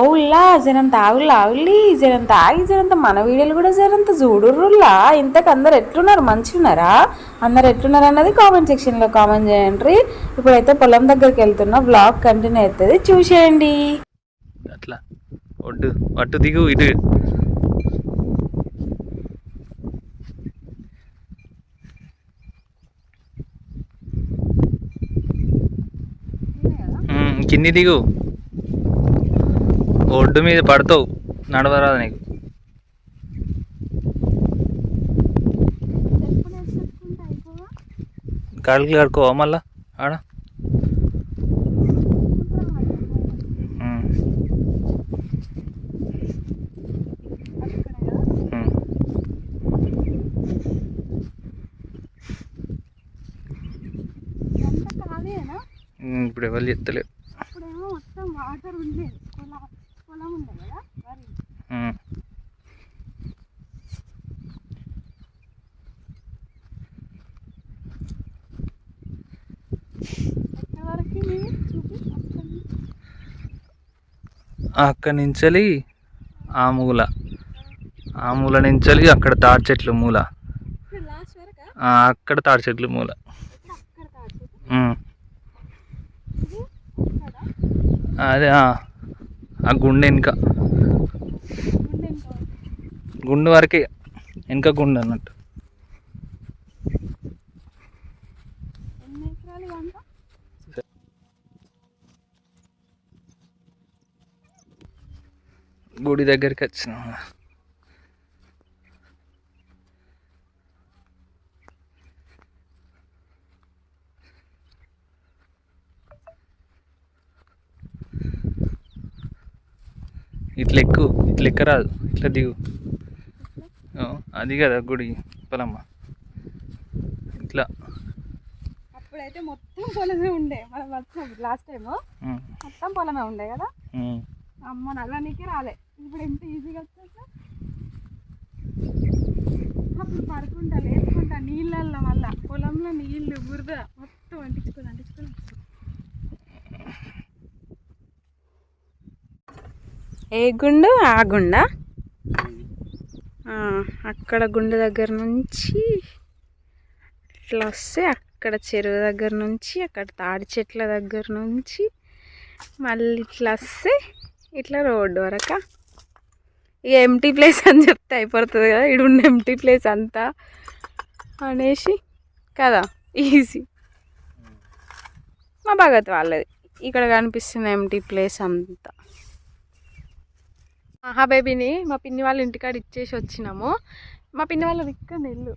ఓల్లా జరంత ఆగుల్లా ఆగులి జరంత ఆగి జరంత మన వీడియోలు కూడా జరంత చూడుర్రుల్లా. ఇంతకు అందరు ఎట్లున్నారు? మంచిగున్నారా? అందరు ఎట్లున్నారు అన్నది కామెంట్ సెక్షన్లో కామెంట్ చేయండి. ఇప్పుడైతే పొలం దగ్గరికి వెళ్తున్నా బ్లాగ్ కంటిన్యూ అవుతుంది చూసేయండి. అట్లా. ఒడ్డు అటు దిగు ఇటు. కింది దిగు. ఒడ్డు మీద పడతావు. నడవరాదు నీకు. కాళ్ళకి కడుకోవా మళ్ళా? ఆడ. ఇప్పుడు ఎవరు చెప్తలేరు ఇప్పుడేమో మొత్తం వాటర్ ఉంది పొలం పొలం ఉంది కదా వరి ఉమ్. ఎక్కడి వరకు మీవి చూపి అక్కడి నుంచి. అక్కడి నుంచెలి ఆ మూల. ఆ మూల నుంచెలి అక్కడ తాడి చెట్లు మూల. అక్కడ తాడి చెట్లు మూల. అదే ఆ, గుండె వెనుక గుండు వరకే. వెనుక గుండె అన్నట్టు. గుడి దగ్గరికి వచ్చిన. ఇట్లా ఎక్కు ఇట్లా ఎక్కరాదు ఇట్లా దిగు. అది కదా గుడి పొలమ్మ. ఇట్లా. అప్పుడైతే మొత్తం పొలమే ఉండే మనం వచ్చినప్పుడు లాస్ట్ టైం మొత్తం పొలమే ఉండే కదా. అమ్మ నల్లనికి రాలే. ఇప్పుడు ఎంత ఈజీగా వచ్చేసా అప్పుడు పడుకుంటా లేచుకుంటా నీళ్ళల్లో మళ్ళా. పొలంలో నీళ్ళు బురద మొత్తం అంటించుకొని అంటించుకొని ఏ గుండు? ఆ గుండా? అక్కడ గుండె దగ్గర నుంచి ఇట్లా వస్తే అక్కడ చెరువు దగ్గర నుంచి అక్కడ తాడి చెట్ల దగ్గర నుంచి మళ్ళీ ఇట్లా వస్తే ఇట్లా రోడ్డు వరకు. ఇక ఎంటీ ప్లేస్ అని చెప్తే అయిపోతుంది కదా. ఇక్కడ ఉన్న ఎంటీ ప్లేస్ అంతా అనేసి కదా ఈజీ మా భగత్ వాళ్ళది. ఇక్కడ కనిపిస్తుంది ఎంటీ ప్లేస్ అంతా. మహాబేబీని మా పిన్ని వాళ్ళ ఇంటికాడ ఇచ్చేసి వచ్చినాము. మా పిన్ని వాళ్ళది ఇక్కడ ఇల్లు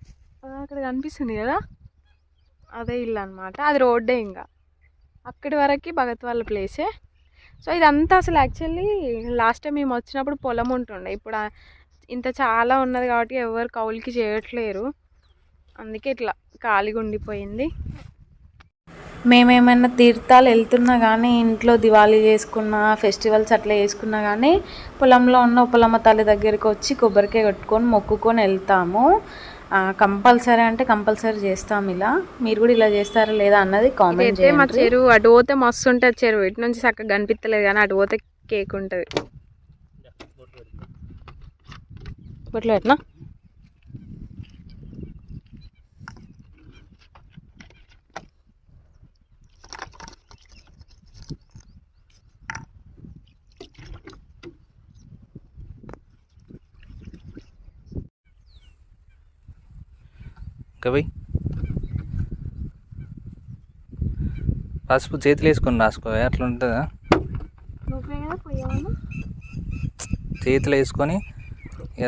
అక్కడ కనిపిస్తుంది కదా? అదే ఇల్లు అనమాట అది రోడ్డే ఇంకా. అక్కడి వరకు భగత్ వాళ్ళ ప్లేసే సో ఇదంతా అసలు యాక్చువల్లీ లాస్ట్ టైం మేము వచ్చినప్పుడు పొలం ఉంటుండే. ఇప్పుడు ఇంత చాలా ఉన్నది కాబట్టి ఎవరు కౌలుకి చేయట్లేరు. అందుకే ఇట్లా ఖాళీగా ఉండిపోయింది. మేమేమైనా తీర్థాలు వెళ్తున్నా కానీ ఇంట్లో దివాళీ చేసుకున్నా ఫెస్టివల్స్ అట్లా చేసుకున్నా కానీ పొలంలో ఉన్న పొలమ్మ తల్లి దగ్గరికి వచ్చి కొబ్బరికాయ కొట్టుకొని మొక్కుకొని వెళ్తాము. కంపల్సరీ అంటే కంపల్సరీ చేస్తాం ఇలా. మీరు కూడా ఇలా చేస్తారా లేదా అన్నది కామెంట్ మా చెరువు అటు పోతే మస్తు ఉంటుంది చెరువు. ఇటు నుంచి చక్కగా కనిపించలేదు కానీ అటు పోతే కేక్ ఉంటుంది. ఇప్పట్లో ఎట్లా పోయి పసుపు చేతులు వేసుకొని రాసుకో అట్లా ఉంటుందా? చేతులు వేసుకొని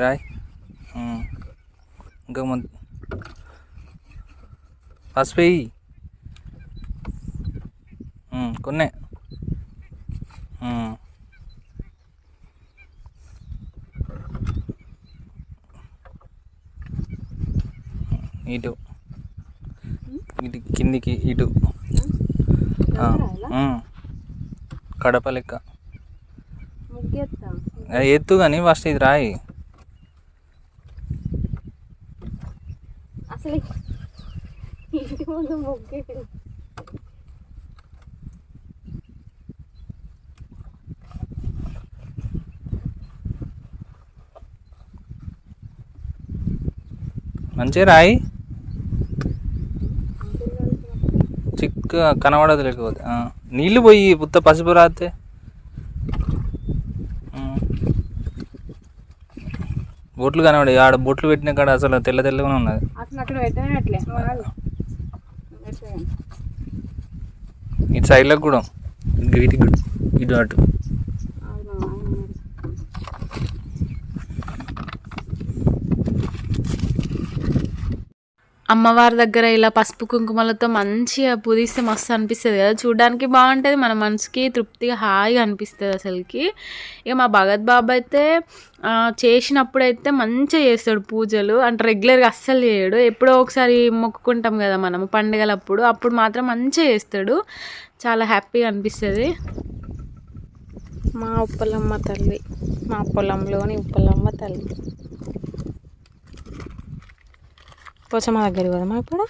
రాయ్. ఇంకా ముందు పసుపు వేయి. కొన్నే. ఇటు. ఇటు కిందికి ఇటు. కడప లెక్క. ఎత్తు కానీ ఫస్ట్ ఇది రాయి. మంచి రాయి. కనబడదు లేకపోతే. నీళ్ళు పోయి పుత్త పసుపు రాతే. బొట్లు కనబడి ఆడ బొట్లు పెట్టిన కాడ అసలు తెల్ల తెల్లగానే ఉన్నది. ఇటు సైడ్లకు కూడా ఇటు అటు. అమ్మవారి దగ్గర ఇలా పసుపు కుంకుమలతో మంచిగా పూజిస్తే మస్తు అనిపిస్తుంది కదా. చూడడానికి బాగుంటుంది మన మనసుకి తృప్తిగా హాయిగా అనిపిస్తుంది అసలుకి. ఇక మా భగత్ బాబు అయితే చేసినప్పుడు చేసినప్పుడైతే మంచిగా చేస్తాడు పూజలు. అంటే రెగ్యులర్గా అస్సలు చేయడు. ఎప్పుడో ఒకసారి మొక్కుకుంటాం కదా మనం పండుగలప్పుడు. అప్పుడు మాత్రం మంచిగా చేస్తాడు. చాలా హ్యాపీగా అనిపిస్తుంది. మా ఉప్పలమ్మ తల్లి. మా పొలంలోని ఉప్పలమ్మ తల్లి. పోచమ్మ దగ్గరికి పోదామా ఇప్పుడు?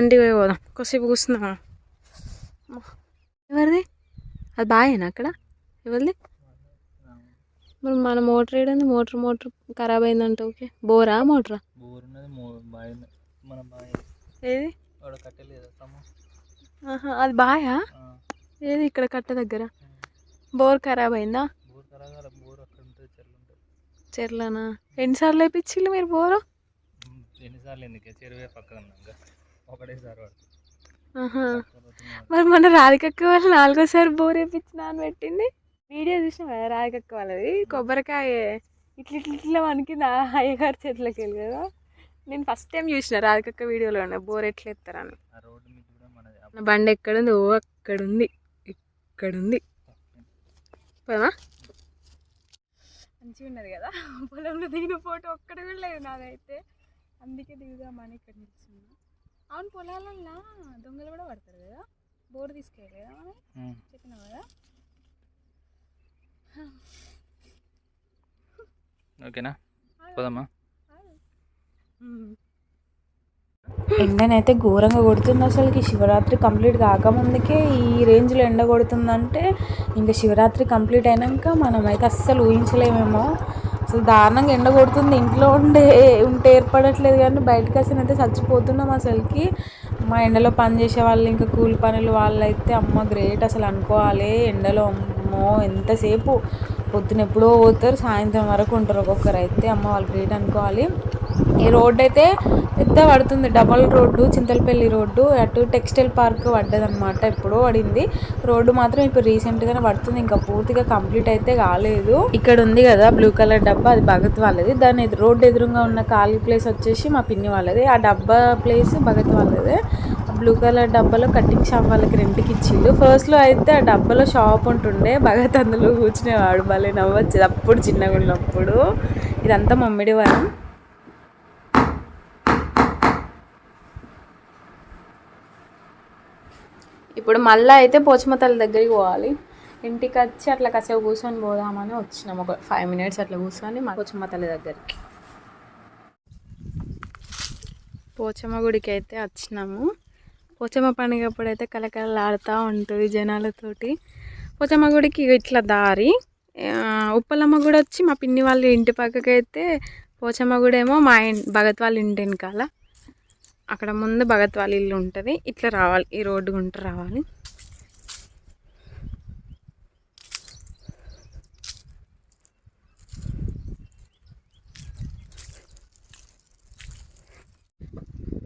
ఇంటికి పోయి పోదాం. కొద్దిసేపు కూర్చుందామా? ఎవరిది? అది బాగేనా అక్కడ? ఎవరిది? మరి మన మోటార్ ఏడుంది? మోటార్ మోటార్ ఖరాబ్ అయిందంట ఓకే. బోరా మోటరా? ఏది? అది బాయా? ఏది ఇక్కడ కట్ట దగ్గర? బోర్ ఖరాబ్ అయిందా బోర్ కరాగాల బోర్ అక్కడ ఉంటుంది చెల్లు ఉంటుంది చెర్లనా? ఎన్నిసార్లు వేయించిల్లు మీరు బోరు? ఎన్నిసార్లు ఎందుకే? చెరువే పక్కన ఒకటేసారి. మరి మన రాధికక్క వాళ్ళు నాలుగోసారి బోర్ వేయించిన అని పెట్టింది. వీడియో చూసినా కదా రాధికక్క వాళ్ళది. కొబ్బరికాయ ఇట్ల ఇట్ల ఇట్లా వణికింది ఆ అయ్యగారి చేతిలోకి వెళ్ళి కదా. నేను ఫస్ట్ టైం చూసిన రాధికక్క వీడియోలో ఉన్న బోర్ ఎట్లా ఎత్తారని. నా బండి ఎక్కడుంది? ఓ అక్కడుంది. ఇక్కడుంది పోదామా? మంచిగా ఉన్నది కదా. పొలంలో దిగిన ఫోటో ఒక్కటి కూడా లేదు నాదైతే అందుకే దిగుదామని ఇక్కడ నిల్చున్నా. అవును పొలాలల్లో దొంగలు కూడా పడతారు కదా. బోర్డు తీసుకెళ్ళి కదా మనం. చెప్పినావు కదా. ఓకేనా? పోదామా? ఎండనైతే ఘోరంగా కొడుతుంది అసలుకి. శివరాత్రి కంప్లీట్ కాకముందుకే ఈ రేంజ్లో ఎండ కొడుతుందంటే ఇంకా శివరాత్రి కంప్లీట్ అయినాక మనమైతే అస్సలు ఊహించలేమేమో. అసలు దారుణంగా ఎండ కొడుతుంది. ఇంట్లో ఉండే ఉంటే ఏర్పడట్లేదు కానీ బయటకు అసలు అయితే చచ్చిపోతున్నాం అసలుకి. మా ఎండలో పని చేసే వాళ్ళు ఇంకా కూలి పనులు వాళ్ళైతే అమ్మ గ్రేట్ అసలు అనుకోవాలి. ఎండలో అమ్మో ఎంతసేపు పొద్దున ఎప్పుడో పోతారు సాయంత్రం వరకు ఉంటారు ఒక్కొక్కరు అయితే అమ్మ వాళ్ళు గ్రేట్ అనుకోవాలి. ఈ రోడ్ అయితే పెద్ద పడుతుంది. డబల్ రోడ్డు చింతలపల్లి రోడ్డు అటు టెక్స్టైల్ పార్క్ పడ్డదనమాట ఎప్పుడో పడింది. రోడ్డు మాత్రం ఇప్పుడు రీసెంట్గానే పడుతుంది. ఇంకా పూర్తిగా కంప్లీట్ అయితే కాలేదు. ఇక్కడ ఉంది కదా బ్లూ కలర్ డబ్బా అది భగత్ వాళ్ళది. దాని రోడ్డు ఎదురుగా ఉన్న ఖాళీ ప్లేస్ వచ్చేసి మా పిన్ని వాళ్ళది. ఆ డబ్బా ప్లేస్ భగత్ వాళ్ళది. ఆ బ్లూ కలర్ డబ్బాలో కటింగ్ షాప్ వాళ్ళకి రెంట్కి ఇచ్చిండు. ఫస్ట్లో అయితే ఆ డబ్బాలో షాప్ ఉంటుండే. భగత్ అందులో కూర్చునేవాడు. భలే నవ్వచ్చేది. అప్పుడు చిన్నగా ఉన్నప్పుడు ఇదంతా మమ్మిడి వరం. ఇప్పుడు మళ్ళీ అయితే పోచమ్మ తల్లి దగ్గరికి పోవాలి. ఇంటికి వచ్చి అట్లా కాసేపు కూర్చొని పోదామని వచ్చినాం. ఒక ఫైవ్ మినిట్స్ అట్లా కూర్చొని మా పోచమ్మ తల్లి దగ్గరికి. పోచమ్మ గుడికి అయితే వచ్చినాము. పోచమ్మ పండుగ అప్పుడైతే కలకలలాడుతూ ఉంటుంది జనాలతోటి. పోచమ్మ గుడికి ఇట్లా దారి ఉప్పలమ్మ గుడి వచ్చి మా పిన్ని వాళ్ళ ఇంటి పక్కకైతే పోచమ్మ గుడి ఏమో మా భగత్ వాళ్ళ ఇంటి వెనకాల. అక్కడ ముందు భగత్ వాళ్ళ ఇల్లు ఉంటుంది. ఇట్లా రావాలి. ఈ రోడ్డు గుంట రావాలి.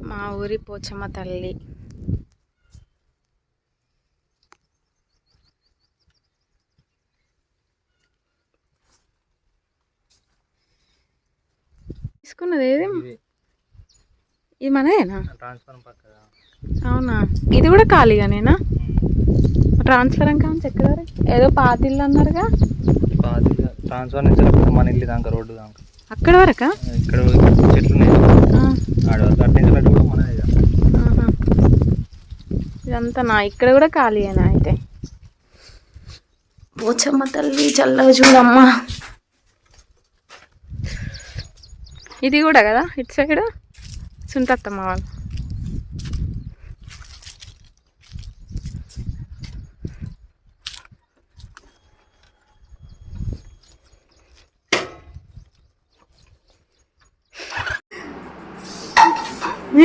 మా ఊరి పోచమ్మ తల్లి. తీసుకున్నది ఏది? ఇది మనదేనా అవునా? ఇది కూడా ఖాళీగానేనా? ట్రాన్స్ఫర్ ఇంకా ఎక్కడ ఏదో పాత ఇల్లు అన్నారుగా. పాతిగా ట్రాన్స్ఫార్మర్ నుంచి మన ఇల్లు దాకా రోడ్డు దాకా. అక్కడ వరకా? ఇక్కడ చెట్లు. ఇదంతా నా ఇక్కడ కూడా ఖాళీయేనా అయితే? పోచమ్మ తల్లి చల్లగా చూడమ్మా. ఇది కూడా కదా ఇటు సైడ్? సునీతమ్మ వాళ్ళు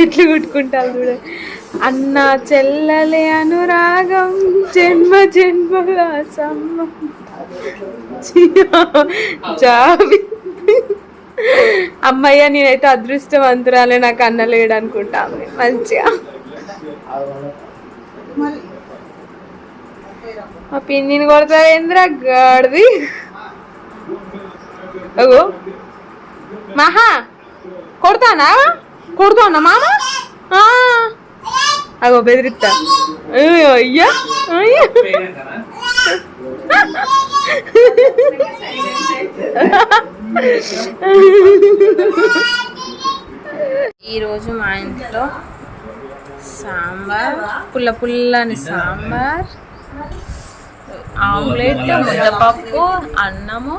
ఇట్లు కుట్టుకుంటారు చూడ. అన్న చెల్లలే అనురాగం జన్మ జన్మ సమ్మ జాబి అమ్మయ్య నేనైతే అదృష్టవంతురాలే నాకు అన్న లేడు అనుకుంటాను మంచిగా. మా పిన్నిని కొడతారు ఏంద్రా గాడిది? అగో. మహా కొడతానా? కొడతానా మామ? ఆ. అగో బెదిరిస్తా. అయ్యో అయ్యా అయ్యా. ఈరోజు మా ఇంట్లో సాంబార్ పుల్ల పుల్లని సాంబార్ ఆమ్లెట్ ముద్దపప్పు అన్నము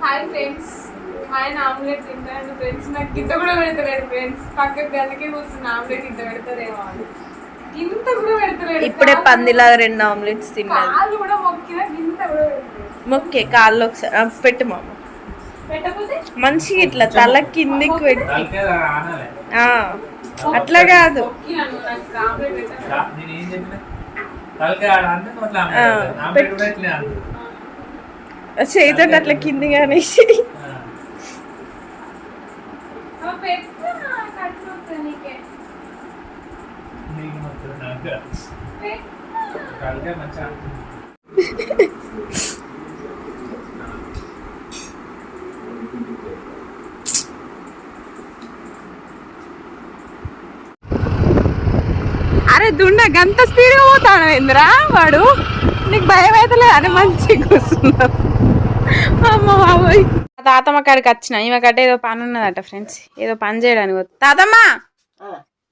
హాయ్ ఫ్రెండ్స్ ఆయన ఆమ్లెట్ తింటాడు ఫ్రెండ్స్ నాకు గింత కూడా పెడతలేడు ఫ్రెండ్స్ పక్కకు గదికే కూర్చున్న ఆమ్లెట్ ఇంత పెడతారేమో అని గింత కూడా పెడతలేడు. ఇప్పుడే పందిలాగా రెండు ఆమ్లెట్స్ తిన్నది కాళ్ళు కూడా మొక్కిన గింత కూడా మొక్కే కాళ్ళు ఒకసారి. పెట్టు మామ. పెట్టకపోతే? మంచిగా ఇట్లా తల కిందికి పెట్టి. ఆ, అట్లా కాదు. ఆమ్లెట్ చేతితో అట్లా కట్టుకుంటా నీకే. అరే దుండ గంత స్పీడ్గా పోతాను ఇంద్రా వాడు? నీకు భయం అవుతలే అని మంచిగా కూర్చున్నావు అమ్మ బాబోయ్ తాతమ్మ కాడికి వచ్చిన. ఈమె కట్ట ఏదో పని ఉన్నదట ఫ్రెండ్స్. ఏదో పని చేయడానికి. తాతమ్మ!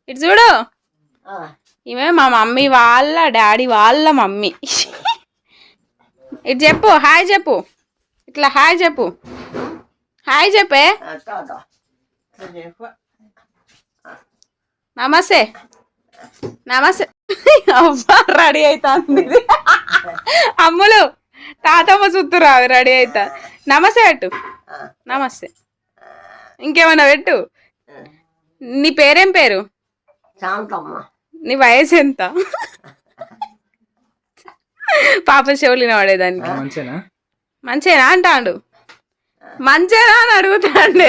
ఇటు చూడు. ఈమె మా మమ్మీ వాళ్ళ డాడీ వాళ్ళ మమ్మీ. ఇటు చెప్పు. హాయ్ చెప్పు. ఇట్లా హాయ్ చెప్పు. హాయ్ చెప్పే. నమస్తే. నమస్తే. అబ్బా రెడీ అవుతుంది అమ్ములు. తాతమ్మ రాదు రెడీ అవుతా నమస్తే పెట్టు నమస్తే. ఇంకేమన్నా పెట్టు. నీ పేరేం పేరు? శాంతమ్మ. నీ వయసు ఎంత? పాప చెవులిన పడేదానికి మంచిగా మంచిగా అంటాడు? మంచిగా అని అడుగుతాండి.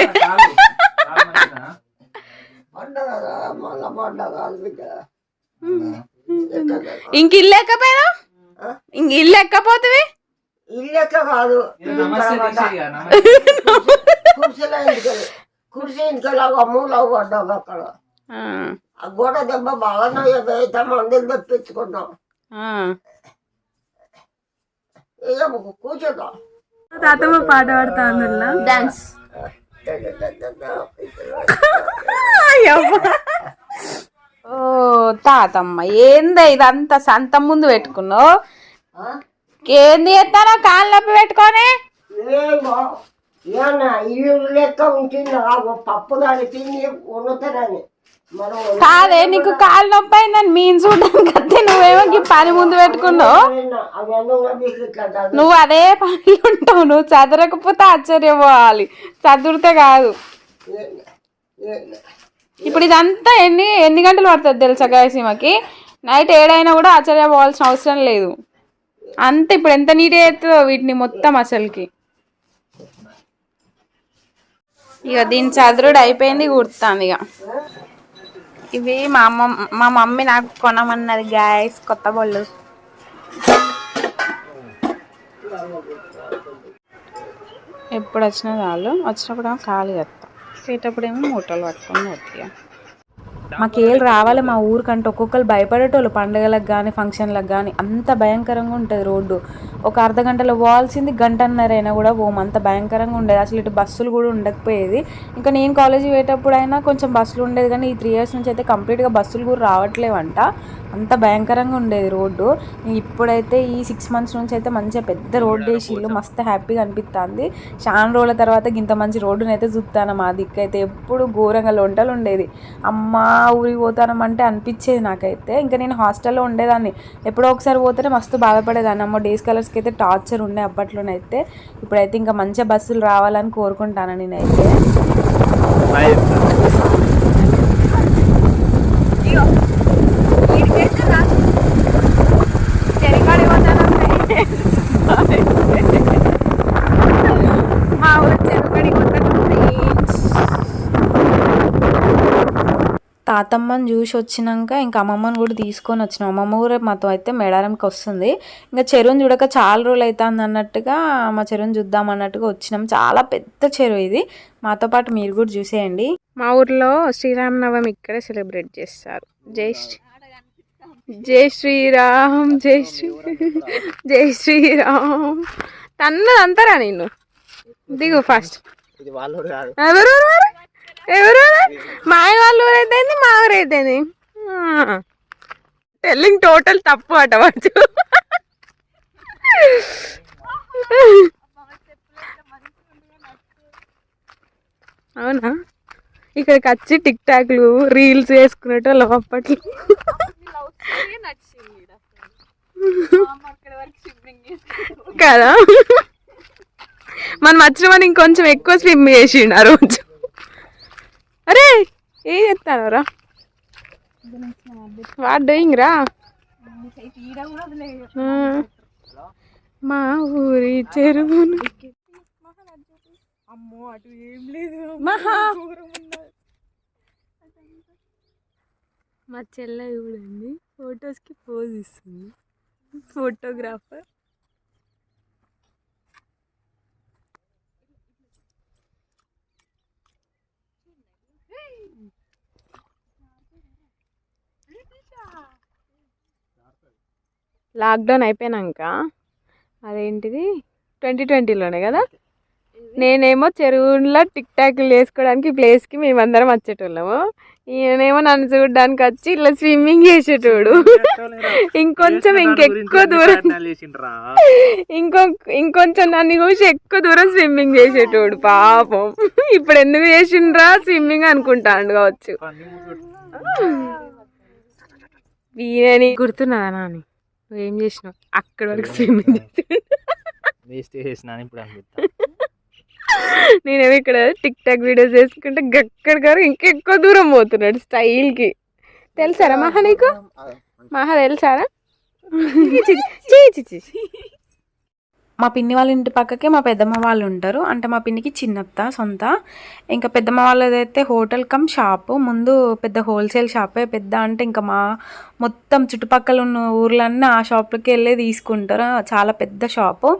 ఇంక ఇల్లు ఎక్కపోయినా ఇంక ఇల్లు ఎక్కపోతుంది ఇల్లెక్క కాదు. కుర్చీలో ఇంటికి కుర్చీ ఇంటికెళ్ళగా మూల పడ్డాం అక్కడ. ఆ. గోడ దెబ్బ బాగా నయ్యబోయితే మందులు తెప్పించుకున్నాం. తాతమ్మ పాట పాడుతా డాన్స్ ఓ తాతమ్మ ఏందా ఇదంతా సంత ముందు పెట్టుకున్నావు? ఏంది ఎత్తానా కాళ్ళు నొప్పి పెట్టుకొని? ఇల్లు లెక్క ఉంటుంది? పప్పు దాని తిని వండుతారని కాదే నీకు కాళ్ళు నొప్పి అయిందని మీన్ చూడడానికి వస్తే నువ్వేమో పని ముందు పెట్టుకున్నావు. నువ్వు అదే పని ఉంటావు నువ్వు చదవకపోతే ఆశ్చర్యపోవాలి చదువుతే కాదు. ఇప్పుడు ఇదంతా ఎన్ని ఎన్ని గంటలు పడుతుంది తెలుసా గాయసీమకి నైట్ ఏడైనా కూడా ఆశ్చర్యపోవాల్సిన అవసరం లేదు. అంత ఇప్పుడు ఎంత నీట్ అవుతుందో వీటిని మొత్తం అసలుకి. ఇక దీని చదురుడు అయిపోయింది కుడుతుంది ఇక ఇవి మా అమ్మ మా మమ్మీ నాకు కొనమన్నది గ్యాస్ కొత్త బొళ్ళు. ఎప్పుడు వచ్చినా చాలు వచ్చినప్పుడు ఏమో ఖాళీ వస్తాం పోయేటప్పుడు ఏమో మూటలు పట్టుకొని పోతాయి మాకేళ్ళు రావాలి మా ఊరికంటే ఒక్కొక్కరు భయపడేటోళ్ళు పండుగలకు కానీ ఫంక్షన్లకు కానీ అంత భయంకరంగా ఉంటుంది రోడ్డు. ఒక అర్ధ గంటలో పోవాల్సింది గంటన్నర అయినా కూడా పోము అంత భయంకరంగా ఉండేది. అసలు ఇటు బస్సులు కూడా ఉండకపోయేది. ఇంకా నేను కాలేజీ పోయేటప్పుడు అయినా కొంచెం బస్సులు ఉండేది కానీ ఈ త్రీ ఇయర్స్ నుంచి అయితే కంప్లీట్గా బస్సులు కూడా రావట్లేవంట. అంత భయంకరంగా ఉండేది రోడ్డు. ఇప్పుడైతే ఈ సిక్స్ మంత్స్ నుంచి అయితే మంచిగా పెద్ద రోడ్డు వేసిళ్ళు మస్తు హ్యాపీగా అనిపిస్తుంది చాలా రోజుల తర్వాత ఇంత మంచి రోడ్డునైతే చూస్తాను మా దిక్కు అయితే ఎప్పుడు ఘోరంగా లొంటలు ఉండేది. అమ్మ ఊరికి పోతానమంటే అనిపించేది నాకైతే. ఇంకా నేను హాస్టల్లో ఉండేదాన్ని. ఎప్పుడో ఒకసారి పోతేనే మస్తు బాధపడేదాన్ని. అమ్మో డేస్ కలర్స్కి అయితే టార్చర్ ఉండే అప్పట్లోనైతే. ఇప్పుడైతే ఇంకా మంచిగా బస్సులు రావాలని కోరుకుంటాను నేనైతే మా ఊరు చెరుకడి తాతమ్మని చూసి వచ్చినాక ఇంకా అమ్మమ్మని కూడా తీసుకొని వచ్చినాం. అమ్మమ్మ కూడా మాతో అయితే మేడారంకి వస్తుంది. ఇంకా చెరువుని చూడక చాలా రోజులు అవుతుంది అన్నట్టుగా మా చెరువుని చూద్దాం అన్నట్టుగా వచ్చినాం. చాలా పెద్ద చెరువు ఇది. మాతో పాటు మీరు కూడా చూసేయండి. మా ఊర్లో శ్రీరామనవమి ఇక్కడే సెలబ్రేట్ చేస్తారు. జై శ్రీ జై శ్రీరామ్ జై శ్రీ జై శ్రీరామ్. తన్నది అంతారా నేను దిగు ఫస్ట్ ఎవరు ఎవరు? ఎవరు మా ఆయన వాళ్ళ ఊరు అయితేంది మా ఊరు అయితేంది. టెల్లింగ్ టోటల్ తప్పు అట వాడు అవునా? ఇక్కడికి వచ్చి టిక్ టాక్లు రీల్స్ వేసుకునేటోళ్ళు అప్పట్లో. కదా? మనం వచ్చిన మనం ఇంకొంచెం ఎక్కువ స్విమ్ చేసిండు ఆ రోజు. అరే ఏం చెప్తాను రా? వాట్ డూయింగ్ రా. ఆ. మా ఊరి చెరువును. మహా. మా చెల్లె చూడండి ఫొటోస్కి పోజ్ ఇస్తుంది. ఫోటోగ్రాఫర్ లాక్డౌన్ అయిపోయినాక అదేంటిది? ట్వంటీ ట్వంటీలోనే కదా? నేనేమో చెరువులో టిక్ టాక్లు వేసుకోవడానికి ప్లేస్కి మేమందరం వచ్చేటోళ్ళము. ఈయనేమో నన్ను చూడడానికి వచ్చి ఇట్లా స్విమ్మింగ్ చేసేటోడు. ఇంకొంచెం ఇంకెక్కువ దూరం ఇంకో ఇంకొంచెం నన్ను చూసి ఎక్కువ దూరం స్విమ్మింగ్ చేసేటోడు పాపం. ఇప్పుడు ఎందుకు చేసిండ్రా స్విమ్మింగ్ అనుకుంటాండు కావచ్చు. వీరని గుర్తున్నదా నాని? నువ్వేం చేసినావు? అక్కడి వరకు స్విమ్మింగ్ వేస్ట్ చేసిన ఇప్పుడు అనిపిస్తా నేనేమో ఇక్కడ టిక్ టాక్ వీడియోస్ చేసుకుంటే గక్కడ గారు ఇంకెక్కువ దూరం పోతున్నాడు స్టైల్కి. తెలుసారా మహా నీకు? మహా తెలుసారా? చి, చి. మా పిన్ని వాళ్ళ ఇంటి పక్కకే మా పెద్దమ్మ వాళ్ళు ఉంటారు. అంటే మా పిన్నికి చిన్నత్త సొంత. ఇంకా పెద్దమ్మ వాళ్ళదైతే హోటల్ కమ్ షాపు. ముందు పెద్ద హోల్సేల్ షాపే పెద్ద అంటే ఇంకా మా మొత్తం చుట్టుపక్కల ఉన్న ఊర్లన్నీ ఆ షాప్లోకి వెళ్ళి తీసుకుంటారు. చాలా పెద్ద షాపు.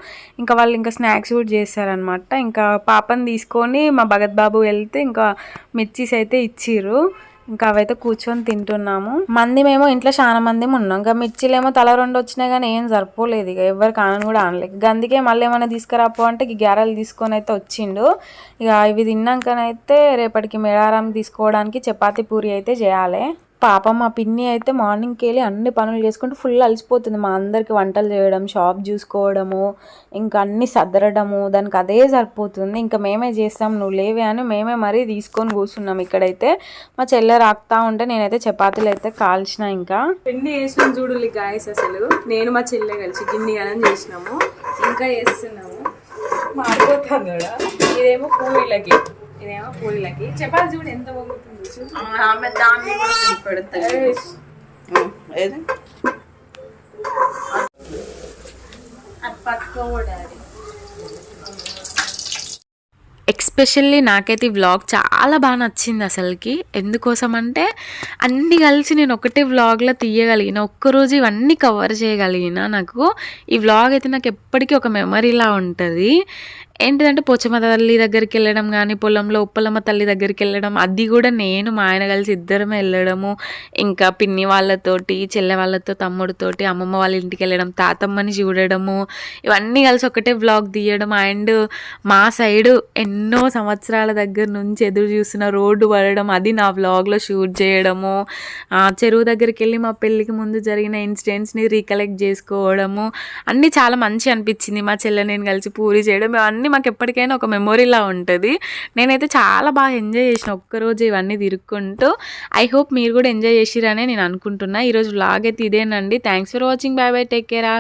ఇంకా వాళ్ళు ఇంకా స్నాక్స్ కూడా చేస్తారనమాట ఇంకా పాపని తీసుకొని మా భగత్ బాబు వెళ్తే ఇంకా మిర్చీస్ అయితే ఇచ్చిర్రు. ఇంకా అవైతే కూర్చొని తింటున్నాము. మంది మేము ఇంట్లో చాలా మంది ఉన్నాం. ఇంకా మిర్చిలేమో తల రెండు వచ్చినాయి కానీ ఏం సరిపోలేదు. ఇక ఎవరికి ఆనని కూడా అనలేదు ఇక అందుకే మళ్ళీ ఏమైనా తీసుకురాపో అంటే ఇక గ్యారెలు తీసుకొని అయితే వచ్చిండు. ఇక ఇవి తిన్నాకనైతే రేపటికి మేడారం తీసుకోవడానికి చపాతి పూరి అయితే చేయాలి. పాప మా పిన్ని అయితే మార్నింగ్కి వెళ్ళి అన్ని పనులు చేసుకుంటూ ఫుల్ అలసిపోతుంది. మా అందరికి వంటలు చేయడం షాప్ చూసుకోవడము ఇంకా అన్ని సదరడము దానికి అదే సరిపోతుంది. ఇంకా మేమే చేస్తాం నువ్వు లేవే అని మేమే మరీ తీసుకొని కూర్చున్నాం ఇక్కడైతే. మా చెల్లె రాకుతా ఉంటే నేనైతే చపాతీలు అయితే కాల్చిన ఇంకా. పిండి వేసినాం చూడు గాయస్ అసలు. నేను మా చెల్లె కలిసి గిన్ని అని చేసినాము. ఇంకా చేస్తున్నాము. మాడిపోతాను కూడా ఇదేమో పూరీలకి. ఇదేమో పూరీలకి. చపాతి చూడు ఎంత వంగుతుందో. చూడు ఆమె దాన్ని పెడతాయి ఏది అది పట్టుకోవడాలి ఎక్స్పెషల్లీ నాకైతే ఈ వ్లాగ్ చాలా బాగా నచ్చింది అసలుకి. ఎందుకోసం అంటే అన్నీ కలిసి నేను ఒకటే వ్లాగ్లో తీయగలిగిన ఒక్కరోజు ఇవన్నీ కవర్ చేయగలిగిన నాకు. ఈ వ్లాగ్ అయితే నాకు ఎప్పటికీ ఒక మెమరీలా ఉంటుంది. ఏంటిదంటే పోచమ్మ తల్లి దగ్గరికి వెళ్ళడం కానీ పొలంలో ఉప్పలమ్మ తల్లి దగ్గరికి వెళ్ళడం అది కూడా నేను మా ఆయన కలిసి ఇద్దరం వెళ్ళడము. ఇంకా పిన్ని వాళ్ళతోటి చెల్లె వాళ్ళతో తమ్ముడితోటి అమ్మమ్మ వాళ్ళ ఇంటికి వెళ్ళడం తాతమ్మని చూడడము. ఇవన్నీ కలిసి ఒకటే వ్లాగ్ తీయడం. అండ్ మా సైడు ఎన్నో సంవత్సరాల దగ్గర నుంచి ఎదురు చూసిన రోడ్డు పడడం అది నా వ్లాగ్లో షూట్ చేయడము. ఆ, చెరువు దగ్గరికి వెళ్ళి మా పెళ్ళికి ముందు జరిగిన ఇన్సిడెంట్స్ని రీకలెక్ట్ చేసుకోవడము. అన్నీ చాలా మంచి అనిపించింది. మా చెల్లె నేను కలిసి పూరి చేయడం. ఇవన్నీ మాకు ఎప్పటికైనా ఒక మెమొరీలా ఉంటుంది. నేనైతే చాలా బాగా ఎంజాయ్ చేసిన ఒక్కరోజు ఇవన్నీ తిరుక్కుంటూ ఐ హోప్ మీరు కూడా ఎంజాయ్ చేసిరనే నేను అనుకుంటున్నా. ఈరోజు వ్లాగ్ అయితే ఇదేనండి. Thanks for watching bye bye take care